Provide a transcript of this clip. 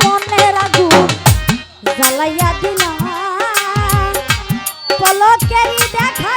মনের আগুন জ্বালাইয়া দিলাম পলকেই দেখা